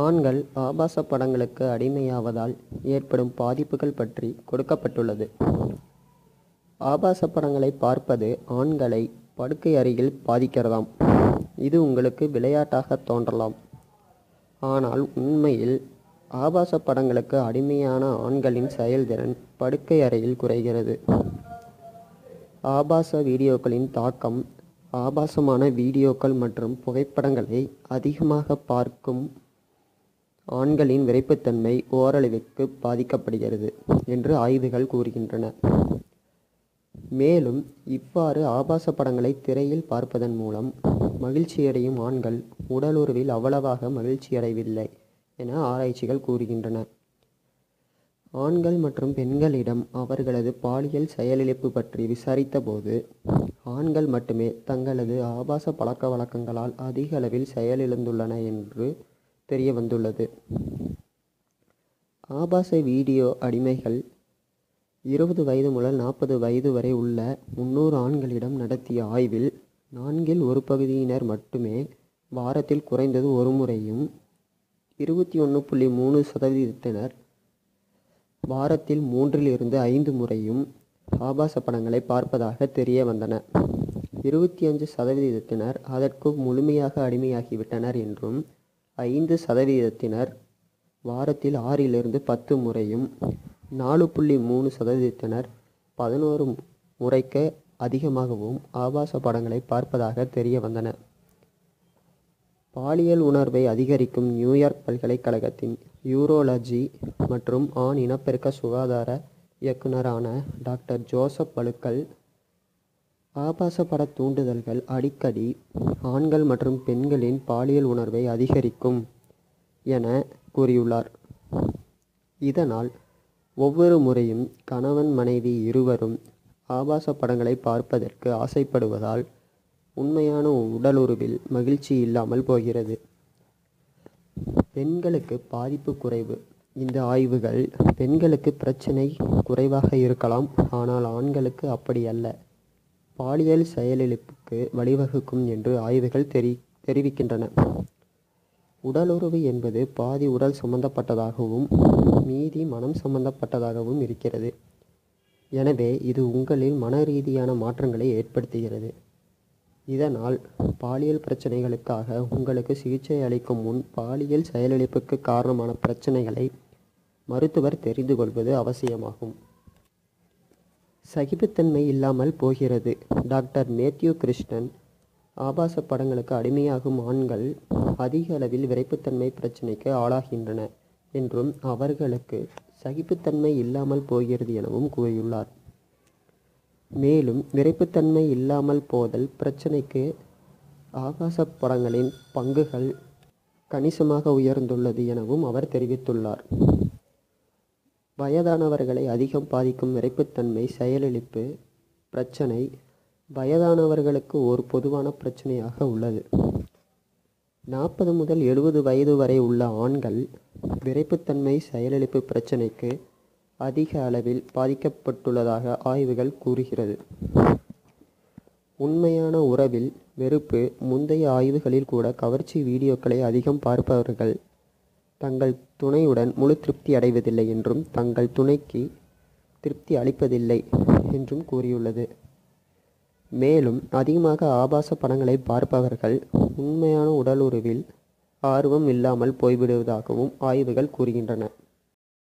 ஆண்கள் ஆபாச படங்களுக்கு அடிமையாவதால் ஏற்படும் பாதிப்புகள் பற்றி கொடுக்கப்பட்டுள்ளது. ஆபாச படங்களை பார்ப்பது ஆண்களை படுக்கை அறையில் பாதிக்கிறதாம். இது உங்களுக்கு விளையாட்டாக தோன்றலாம். ஆனால் உண்மையில் ஆபாச படங்களுக்கு அடிமையான ஆண்களின் செயல்திறன் படுக்கை அறையில் குறைகிறது. ஆபாச வீடியோக்களின் தாக்கம் ஆபாசமான வீடியோக்கள் மற்றும் புகைப்படங்களை அதிகமாக பார்க்கும் ஆண்களின் விரைப்புத்தன்மை ஓரளவிற்கு பாதிக்கப்படுகிறது என்று ஆய்வுகள் கூறுகின்றன. மேலும் இவ்வாறு ஆபாச படங்களை திரையில் பார்ப்பதன் மூலம் மகிழ்ச்சியடையும் ஆண்கள் உடலுறவில் அவ்வளவாக மகிழ்ச்சியடையவில்லை என ஆராய்ச்சிகள் கூறுகின்றன. ஆண்கள் மற்றும் பெண்களிடம் அவர்களது பாலியல் செயலிழப்பு பற்றி விசாரித்தபோது ஆண்கள் மட்டுமே தங்களது ஆபாச பழக்க வழக்கங்களால் அதிக அளவில் செயலிழந்துள்ளன என்று தெரிய வந்துள்ளது. ஆபாச வீடியோ அடிமைகள் இருபது வயது முதல் நாற்பது வயது வரை உள்ள முன்னூறு ஆண்களிடம் நடத்திய ஆய்வில் நான்கில் ஒரு பகுதியினர் மட்டுமே வாரத்தில் குறைந்தது ஒரு முறையும் இருபத்தி ஒன்று புள்ளி மூணு சதவீதத்தினர் வாரத்தில் மூன்றிலிருந்து ஐந்து முறையும் ஆபாச படங்களை பார்ப்பதாக தெரிய வந்தன. இருபத்தி அஞ்சு சதவீதத்தினர் அதற்கு முழுமையாக அடிமையாகிவிட்டனர் என்றும் ஐந்து சதவீதத்தினர். வாரத்தில் ஆறிலிருந்து பத்து முறையும் நாலு புள்ளி மூணு சதவீதத்தினர். பதினோரு முறைக்கு அதிகமாகவும் ஆபாச படங்களை பார்ப்பதாக தெரிய வந்தன. பாலியல் உணர்வை அதிகரிக்கும் நியூயார்க் பல்கலைக்கழகத்தின் யூரோலஜி மற்றும் ஆண் இனப்பெருக்க சுகாதார இயக்குனரான டாக்டர் ஜோசப் பழுக்கல் ஆபாச பட தூண்டுதல்கள் அடிக்கடி ஆண்கள் மற்றும் பெண்களின் பாலியல் உணர்வை அதிகரிக்கும் என கூறியுள்ளார். இதனால் ஒவ்வொரு முறையும் கணவன் மனைவி இருவரும் ஆபாச படங்களை பார்ப்பதற்கு ஆசைப்படுவதால் உண்மையான உடலுறவில் மகிழ்ச்சி இல்லாமல் போகிறது. பெண்களுக்கு பாதிப்பு குறைவு. இந்த ஆய்வுகள் பெண்களுக்கு பிரச்சனை குறைவாக இருக்கலாம். ஆனால் ஆண்களுக்கு அப்படி அல்ல. பாலியல் செயலிழப்புக்கு வழிவகுக்கும் என்று ஆய்வுகள் தெரி தெரிவிக்கின்றன. உடலுறவு என்பது பாதி உடல் சம்பந்தப்பட்டதாகவும் மீதி மனம் சம்பந்தப்பட்டதாகவும் இருக்கிறது. எனவே இது உங்களில் மன ரீதியான மாற்றங்களை ஏற்படுத்துகிறது. இதனால் பாலியல் பிரச்சனைகளுக்காக உங்களுக்கு சிகிச்சை அளிக்கும் முன் பாலியல் செயலிழப்புக்கு காரணமான பிரச்சனைகளை மருத்துவர் தெரிந்து கொள்வது அவசியமாகும். சகிப்புத்தன்மை இல்லாமல் போகிறது. டாக்டர் மேத்யூ கிருஷ்ணன் ஆபாச படங்களுக்கு அடிமையாகும் ஆண்கள் அதிக அளவில் விரைப்புத்தன்மை பிரச்சினைக்கு ஆளாகின்றன என்றும் அவர்களுக்கு சகிப்புத்தன்மை இல்லாமல் போகிறது எனவும் கூறியுள்ளார். மேலும் விரைப்புத்தன்மை இல்லாமல் போதல் பிரச்சனைக்கு ஆகாச படங்களின் பங்குகள் கணிசமாக உயர்ந்துள்ளது எனவும் அவர் தெரிவித்துள்ளார். வயதானவர்களை அதிகம் பாதிக்கும் விரைப்புத்தன்மை செயலிழப்பு பிரச்சனை வயதானவர்களுக்கு ஒரு பொதுவான பிரச்சனையாக உள்ளது. நாற்பது முதல் எழுபது வயது வரை உள்ள ஆண்கள் விரைப்புத்தன்மை செயலிழப்பு பிரச்சனைக்கு அதிக அளவில் பாதிக்கப்பட்டுள்ளதாக ஆய்வுகள் கூறுகிறது. உண்மையான உறவில் வெறுப்பு முந்தைய ஆய்வுகளில் கூட கவர்ச்சி வீடியோக்களை அதிகம் பார்ப்பவர்கள் தங்கள் துணையுடன் முழு திருப்தி அடைவதில்லை என்றும் தங்கள் துணைக்கு திருப்தி அளிப்பதில்லை என்றும் கூறியுள்ளது. மேலும் அதிகமாக ஆபாச படங்களை பார்ப்பவர்கள் உண்மையான உடலுறவில் ஆர்வம் இல்லாமல் போய்விடுவதாகவும் ஆய்வுகள் கூறுகின்றன.